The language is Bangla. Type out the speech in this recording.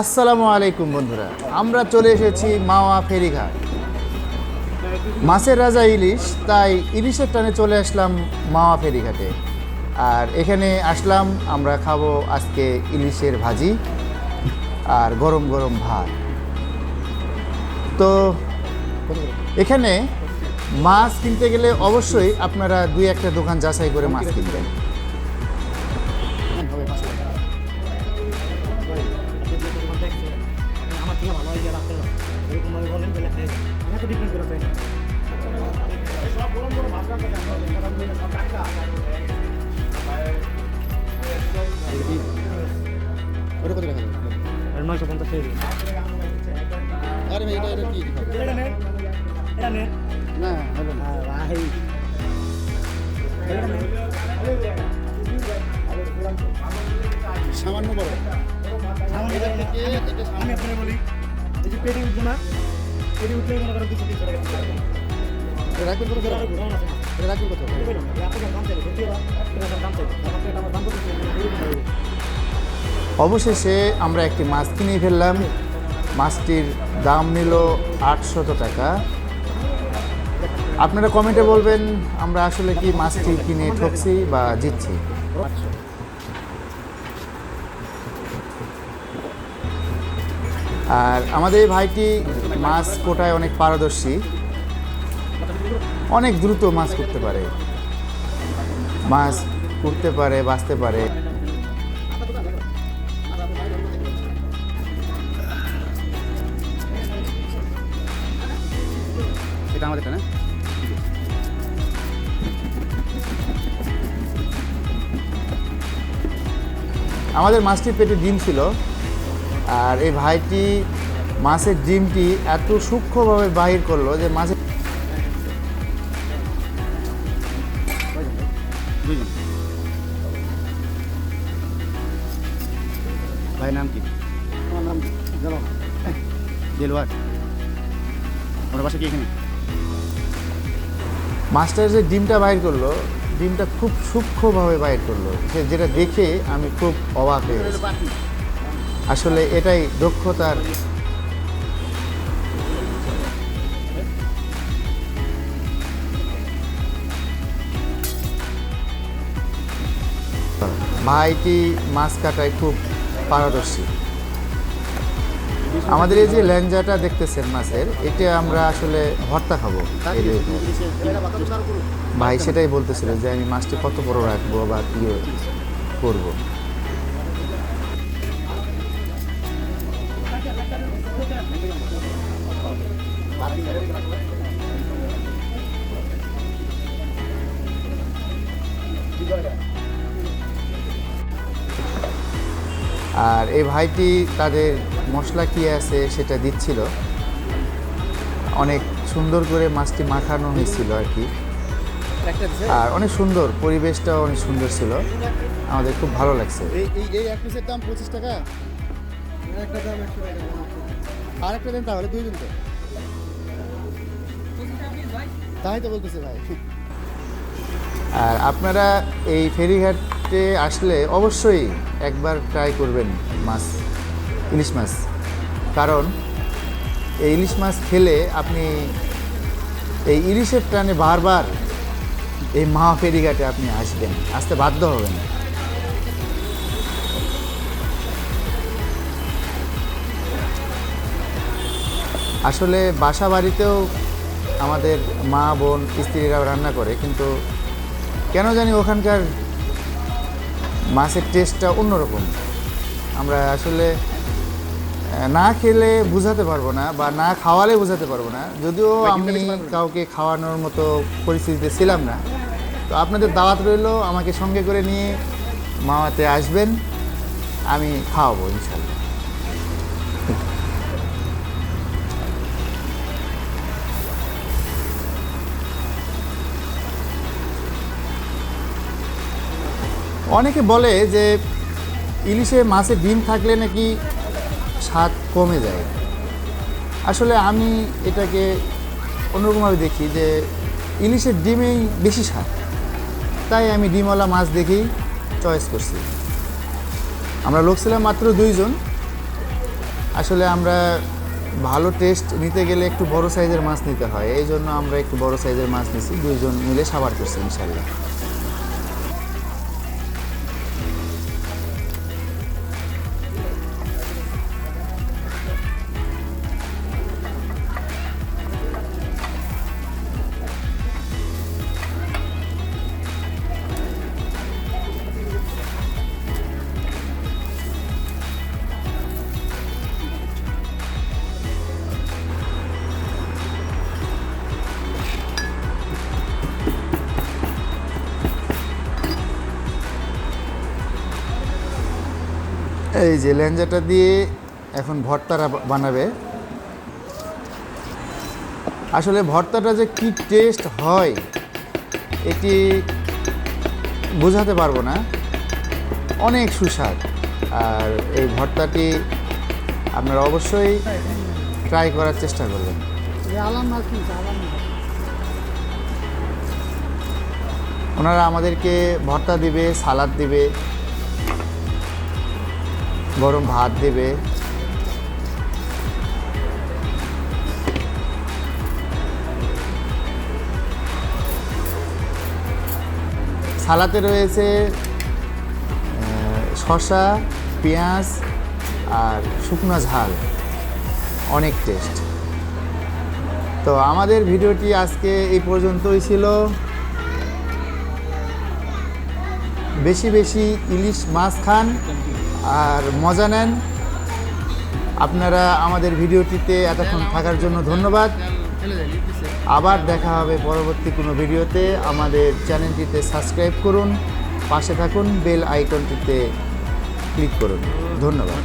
আসসালামু আলাইকুম বন্ধুরা, আমরা চলে এসেছি মাওয়া ফেরিঘাট। মাছের রাজা ইলিশ, তাই ইলিশের টানে চলে আসলাম মাওয়া ফেরিঘাটে। আর এখানে আসলাম, আমরা খাব আজকে ইলিশের ভাজি আর গরম গরম ভাত। তো এখানে মাছ কিনতে গেলে অবশ্যই আপনারা দুই একটা দোকান যাচাই করে মাছ কিনবেন। নয়শো পঞ্চাশ টাকা আরে ভাই এটা এটা কি এটা নে এটা নে না হবে না ভাই সামান্য বড় সামনে এটা থেকে এটা আমি আপনাকে বলি এই যে পেটি উঠবো না পেটি উঠলে মনে করেন দুশো তিনশো টাকা। রাখবেন কত রাখবেন কত এই আপনাদের দাম চাইবে, দাম চাইবে। দাম ভাবে। অবশেষে আমরা একটি মাছ কিনে ফেললাম। মাছটির দাম নিল আটশত টাকা। আপনারা কমেন্টে বলবেন, আমরা আসলে কি মাছটি কিনে ঠকছি বা জিতছি? আর আমাদের এই ভাইটি মাছ কোটায় অনেক পারদর্শী। অনেক দ্রুত মাছ করতে পারে। মাছ করতে পারে, বাঁচতে পারে। এটা আমাদেরটা না আমাদের মাছটির পেটে ডিম ছিল আর এই ভাইটি মাছের ডিমটি এত সূক্ষ্মভাবে বাহির করল যে মাছের ভাই নাম কি? আমার নাম জানো না। দেলওয়ার বাসা কি এখানে? মাস্টার যে ডিমটা বাইর করল, ডিমটা খুব সূক্ষ্মভাবে বাইর করল। সে যেটা দেখে আমি খুব অবাক হয়ে আসলে এটাই দক্ষতার ভাইটি মাছ কাটায় খুব পারদর্শী। আমাদের এই যে ল্যাঞ্জাটা দেখতেছেন মাছের, এটা আমরা আসলে ভর্তা খাব। ভাই সেটাই বলতেছিল যে আমি মাছটি কত বড় রাখব বা কি করব। আর এই ভাইটি তাদের মশলা কী আছে সেটা দিচ্ছিল। অনেক সুন্দর করে মাছটি মাখানো হয়েছিল আর কি। আর অনেক সুন্দর পরিবেশটাও অনেক সুন্দর ছিল। আমাদের খুব ভালো লাগছে। এই এই এই এক পিসের দাম পঁচিশ টাকা? একটা দাম একশো টাকা। আর একটা দেন তাহলে তো। তাই তো বলতেছে ভাই আর আপনারা এই ফেরিঘাটে আসলে অবশ্যই একবার ট্রাই করবেন মাছ। ইলিশ মাছ। কারণ এই ইলিশ মাছ খেলে আপনি এই ইলিশের টানে বারবার এই মহা ফেরিঘাটে আপনি আসবেন, আসতে বাধ্য হবেন। আসলে বাসা বাড়িতেও আমাদের মা, বোন স্ত্রীরাও রান্না করে, কিন্তু কেন জানি ওখানকার মাছের টেস্টটা অন্যরকম। আমরা আসলে না খেলে বোঝাতে পারব না বা না খাওয়ালে বোঝাতে পারব না। যদিও আমি কাউকে খাওয়ানোর মতো পরিস্থিতিতে ছিলাম না। তো আপনাদের দাওয়াত রইল আমাকে সঙ্গে করে নিয়ে মামাতে আসবেন আমি খাওয়াবো ইনশাল্লাহ অনেকে বলে যে ইলিশে মাছে ডিম থাকলে নাকি স্বাদ কমে যায়। আসলে আমি এটাকে অন্যরকমভাবে দেখি যে ইলিশের ডিমেই বেশি স্বাদ। তাই আমি ডিমওয়ালা মাছ দেখেই চয়েস করছি। আমরা লোক ছিলাম মাত্র দুইজন। আসলে আমরা ভালো টেস্ট নিতে গেলে একটু বড় সাইজের মাছ নিতে হয়। এই জন্য আমরা একটু বড় সাইজের মাছ নিছি। দুইজন মিলে সাবার করছি ইনশাল্লাহ। এই যে ল্যাঞ্জাটা দিয়ে এখন ভর্তাটা বানাবে। আসলে ভর্তাটা যে কি টেস্ট হয় এটি বোঝাতে পারব না। অনেক সুস্বাদ। আর এই ভর্তাটি আপনারা অবশ্যই ট্রাই করার চেষ্টা করবেন। ওনারা আমাদেরকে ভর্তা দিবে সালাদ দিবে। গরম ভাত দেবে। সালাতে রয়েছে শসা, পেঁয়াজ আর শুকনো ঝাল। অনেক টেস্ট তো আমাদের ভিডিওটি আজকে এই পর্যন্তই ছিল। বেশি বেশি ইলিশ মাছ খান। আর মজা নেন। আপনারা আমাদের ভিডিওটিতে এতক্ষণ থাকার জন্য ধন্যবাদ। আবার দেখা হবে পরবর্তী কোনো ভিডিওতে। আমাদের চ্যানেলটিতে সাবস্ক্রাইব করুন, পাশে থাকুন, বেল আইকনটিতে ক্লিক করুন। ধন্যবাদ।